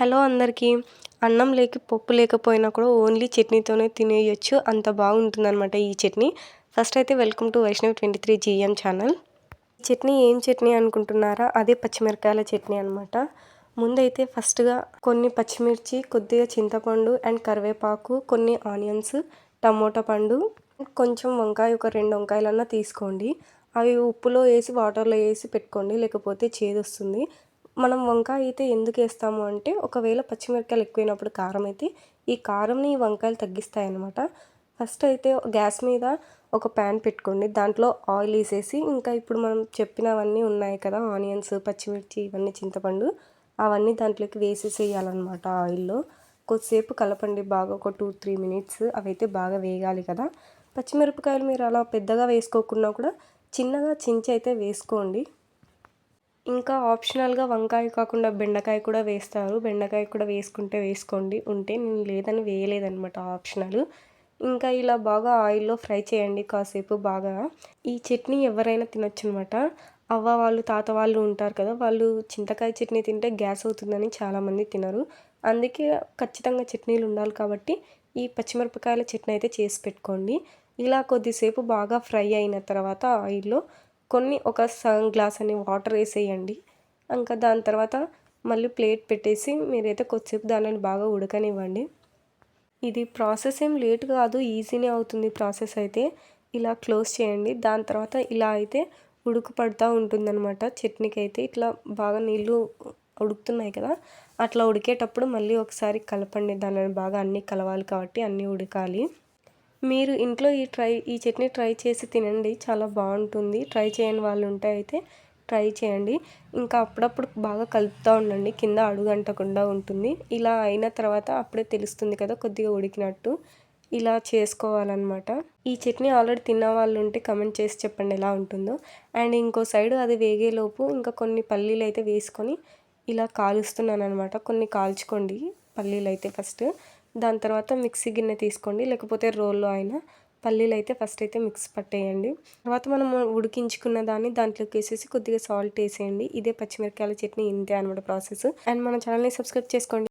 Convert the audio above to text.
Hello అందరికీ. అన్నం లేక పప్పు లేకపోయినా కూడా ఓన్లీ చట్నీతోనే తినేయొచ్చు. అంత బాగుంటుందన్నమాట ఈ చట్నీ. ఫస్ట్ అయితే welcome to Vaishnav twenty three GM channel. Chutney ఏం చట్నీ అనుకుంటున్నారా? అదే పచ్చిమిరకాయల చట్నీ అనమాట ముందైతే ఫస్ట్గా కొన్ని పచ్చిమిర్చి కొద్దిగా చింతపండు అండ్ కరివేపాకు కొన్ని ఆనియన్స్ టమోటా పండు కొంచెం వంకాయ ఒక రెండు వంకాయలన్నా తీసుకోండి. అవి ఉప్పులో వేసి వాటర్లో వేసి పెట్టుకోండి. లేకపోతే చేదు వస్తుంది మనం వంకాయ అయితే ఎందుకు వేస్తాము అంటే ఒకవేళ పచ్చిమిరపకాయలు ఎక్కువైనప్పుడు కారం అయితే ఈ కారంని ఈ వంకాయలు తగ్గిస్తాయి అన్నమాట ఫస్ట్ అయితే గ్యాస్ మీద ఒక ప్యాన్ పెట్టుకోండి. దాంట్లో ఆయిల్ వేసేసి ఇంకా ఇప్పుడు మనం చెప్పినవన్నీ ఉన్నాయి కదా ఆనియన్స్ పచ్చిమిర్చి ఇవన్నీ చింతపండు అవన్నీ దాంట్లోకి వేసేసేయాలన్నమాట ఆయిల్లో. కొద్దిసేపు కలపండి బాగా ఒక టూ త్రీ మినిట్స్ అవైతే బాగా వేగాలి కదా. పచ్చిమిరపకాయలు మీరు అలా పెద్దగా వేసుకోకుండా కూడా చిన్నగా చించి అయితే వేసుకోండి. ఇంకా ఆప్షనల్గా వంకాయ కాకుండా బెండకాయ కూడా వేస్తారు. బెండకాయ కూడా వేసుకుంటే వేసుకోండి. ఉంటే నేను లేదని వేయలేదనమాట ఆప్షనల్. ఇంకా ఇలా బాగా ఆయిల్లో ఫ్రై చేయండి కాసేపు బాగా. ఈ చట్నీ ఎవరైనా తినొచ్చు అనమాట అవ్వ వాళ్ళు తాత వాళ్ళు ఉంటారు కదా వాళ్ళు చింతకాయ చట్నీ తింటే గ్యాస్ అవుతుందని చాలామంది తినరు. అందుకే ఖచ్చితంగా చట్నీలు ఉండాలి కాబట్టి ఈ పచ్చిమిరపకాయల చట్నీ అయితే చేసి పెట్టుకోండి. ఇలా కొద్దిసేపు బాగా ఫ్రై అయిన తర్వాత ఆయిల్లో కొన్ని ఒక సగం గ్లాస్ అని వాటర్ వేసేయండి. ఇంకా దాని తర్వాత మళ్ళీ ప్లేట్ పెట్టేసి మీరైతే కొద్దిసేపు దానిని బాగా ఉడకనివ్వండి. ఇది ప్రాసెస్ ఏం లేట్ కాదు ఈజీనే అవుతుంది ప్రాసెస్ అయితే. ఇలా క్లోజ్ చేయండి. దాని తర్వాత ఇలా అయితే ఉడుకు పడుతూ ఉంటుందన్నమాట. చట్నీకి అయితే ఇట్లా బాగా నీళ్ళు ఉడుకుతున్నాయి కదా అట్లా ఉడికేటప్పుడు మళ్ళీ ఒకసారి కలపండి. దానిని బాగా అన్నీ కలవాలి కాబట్టి అన్నీ ఉడకాలి. మీరు ఇంట్లో ఈ ట్రై ఈ చట్నీ ట్రై చేసి తినండి. చాలా బాగుంటుంది. ట్రై చేయని వాళ్ళు ఉంటే అయితే ట్రై చేయండి. ఇంకా అప్పుడప్పుడు బాగా కలుపుతూ ఉండండి. కింద అడుగంటకుండా ఉంటుంది. ఇలా అయిన తర్వాత అప్పుడే తెలుస్తుంది కదా కొద్దిగా ఉడికినట్టు. ఇలా చేసుకోవాలన్నమాట. ఈ చట్నీ ఆల్రెడీ తిన్న వాళ్ళు ఉంటే కమెంట్ చేసి చెప్పండి ఎలా ఉంటుందో. అండ్ ఇంకో సైడ్ అది వేగేలోపు ఇంకా కొన్ని పల్లీలు అయితే వేసుకొని ఇలా కాలుస్తున్నాను అనమాట కొన్ని కాల్చుకోండి పల్లీలు అయితే ఫస్ట్. దాని తర్వాత మిక్సీ గిన్నె తీసుకోండి లేకపోతే రోల్లో అయినా. పల్లీలు అయితే ఫస్ట్ అయితే మిక్స్ పట్టేయండి. తర్వాత మనం ఉడికించుకున్న దాన్ని దాంట్లోకి వేసేసి కొద్దిగా సాల్ట్ వేసేయండి. ఇదే పచ్చిమిరకాయల చట్నీ ఇంతే అనమాట ప్రాసెస్. అండ్ మన ఛానల్ని సబ్స్క్రైబ్ చేసుకోండి.